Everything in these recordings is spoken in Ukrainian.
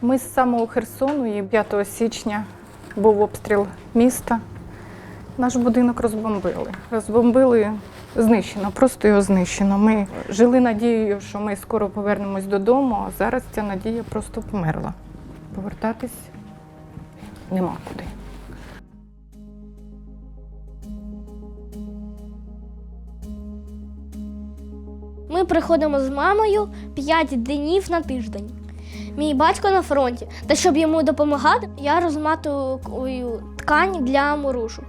Ми з самого Херсону і 5 січня був обстріл міста. Наш будинок розбомбили. Розбомбили знищено, просто його знищено. Ми жили надією, що ми скоро повернемось додому, а зараз ця надія просто померла. Повертатись нема куди. Ми приходимо з мамою 5 днів на тиждень. Мій батько на фронті. Та щоб йому допомагати, я розматую ткань для мурушок.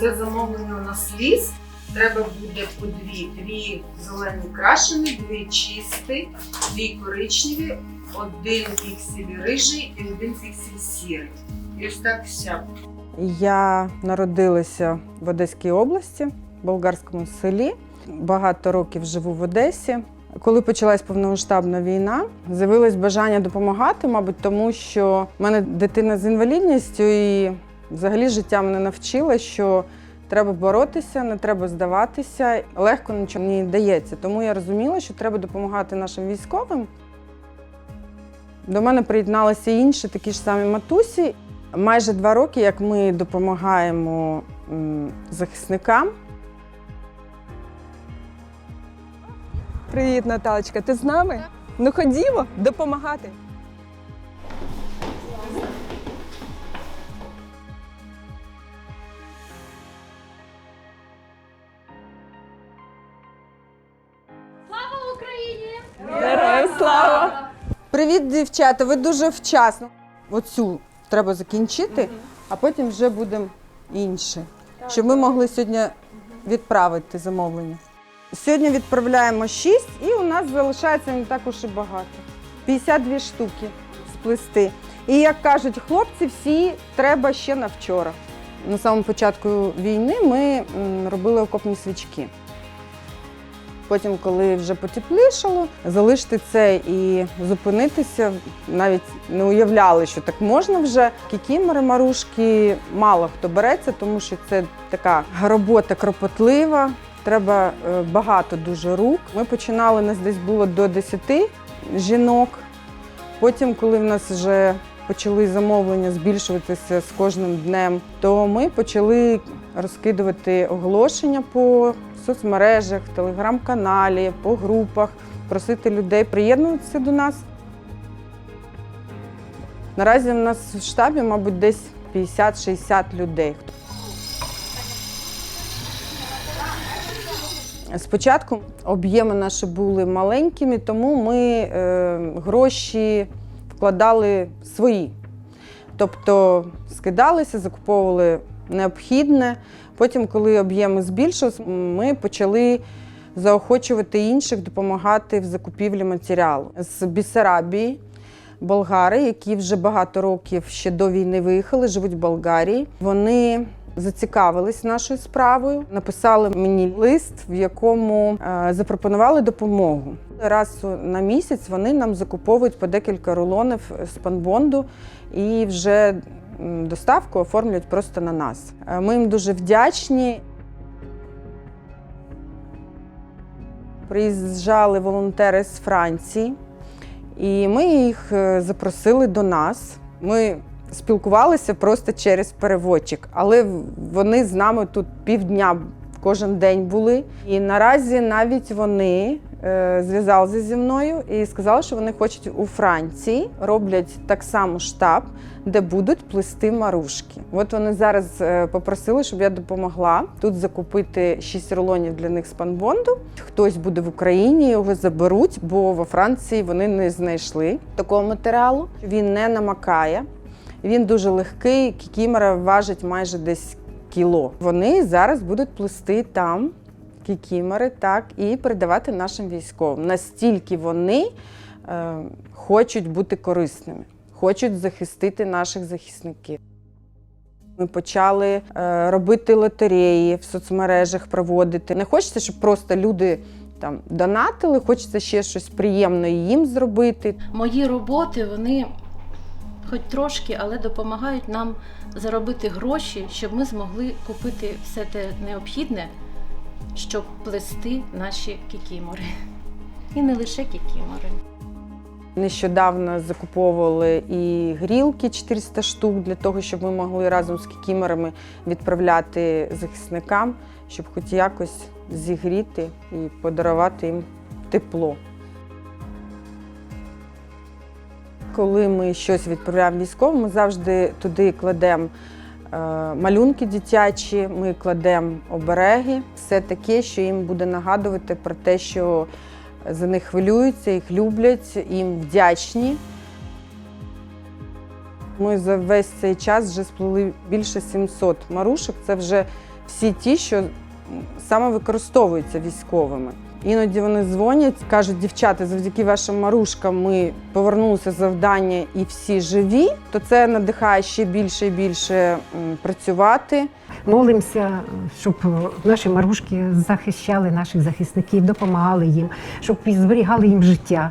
Це замовлення у нас ліс. Треба буде по дві. Дві зелені крашені, дві чисті, дві коричневі, один піксель рижий і один піксель сірий. І ось так вся. Я народилася в Одеській області, в болгарському селі. Багато років живу в Одесі. Коли почалась повномасштабна війна, з'явилось бажання допомагати, мабуть, тому що в мене дитина з інвалідністю, і взагалі життя мене навчило, що треба боротися, не треба здаватися. Легко нічого не дається. Тому я розуміла, що треба допомагати нашим військовим. До мене приєдналися інші такі ж самі матусі. Майже два роки, як ми допомагаємо захисникам. Привіт, Наталочка. Ти з нами? Ну ходімо допомагати. Героям слава! Привіт, дівчата! Ви дуже вчасно. Оцю треба закінчити, а потім вже будемо інші. Щоб ми могли сьогодні відправити замовлення. Сьогодні відправляємо 6 і у нас залишається не також і багато. 52 штуки сплести. І як кажуть хлопці, всі треба ще на вчора. На самому початку війни ми робили окопні свічки. Потім, коли вже потеплішало, залишити це і зупинитися, навіть не уявляли, що так можна вже. Кікімори, марушки мало хто береться, тому що це така робота кропотлива. Треба е, багато дуже рук. Ми починали, нас десь було до 10 жінок. Потім, коли в нас вже почали замовлення збільшуватися з кожним днем, то ми почали розкидувати оголошення по соцмережах, телеграм-каналі, по групах, просити людей приєднуватися до нас. Наразі в нас в штабі, мабуть, десь 50-60 людей. Спочатку об'єми наші були маленькими, тому ми е, гроші вкладали свої. Тобто скидалися, закуповували необхідне. Потім, коли об'єми збільшилися, ми почали заохочувати інших допомагати в закупівлі матеріалу. З Бісарабії болгари, які вже багато років ще до війни виїхали, живуть в Болгарії. Вони зацікавились нашою справою, написали мені лист, в якому е, запропонували допомогу. Раз на місяць вони нам закуповують по декілька рулонів спанбонду і вже доставку оформлюють просто на нас. Е, Ми їм дуже вдячні. Приїжджали волонтери з Франції, і ми їх е, запросили до нас. Ми спілкувалися просто через переводчик, але вони з нами тут півдня кожен день були. І наразі навіть вони е, зв'язалися зі мною і сказали, що вони хочуть у Франції роблять так само штаб, де будуть плести марушки. От вони зараз е, попросили, щоб я допомогла тут закупити 6 рулонів для них спанбонду. Хтось буде в Україні, його заберуть, бо во Франції вони не знайшли такого матеріалу. Він не намакає. Він дуже легкий, кікімора важить майже десь кіло. Вони зараз будуть плести там кікімори, так, і передавати нашим військовим. Настільки вони е, хочуть бути корисними, хочуть захистити наших захисників. Ми почали е, робити лотереї в соцмережах, проводити. Не хочеться, щоб просто люди там донатили, хочеться ще щось приємне їм зробити. Мої роботи, вони хоч трошки, але допомагають нам заробити гроші, щоб ми змогли купити все те необхідне, щоб плести наші кікімори. І не лише кікімори. Нещодавно закуповували і грілки 400 штук для того, щоб ми могли разом з кікімерами відправляти захисникам, щоб хоч якось зігріти і подарувати їм тепло. Коли ми щось відправляємо військовим, ми завжди туди кладемо е, малюнки дитячі, ми кладемо обереги, все таке, що їм буде нагадувати про те, що за них хвилюються, їх люблять, їм вдячні. Ми за весь цей час вже сплели більше 700 марушок. Це вже всі ті, що саме використовуються військовими. Іноді вони дзвонять, кажуть, дівчата, завдяки вашим марушкам ми повернулися завдання і всі живі, то це надихає ще більше і більше працювати. Молимося, щоб наші марушки захищали наших захисників, допомагали їм, щоб зберігали їм життя.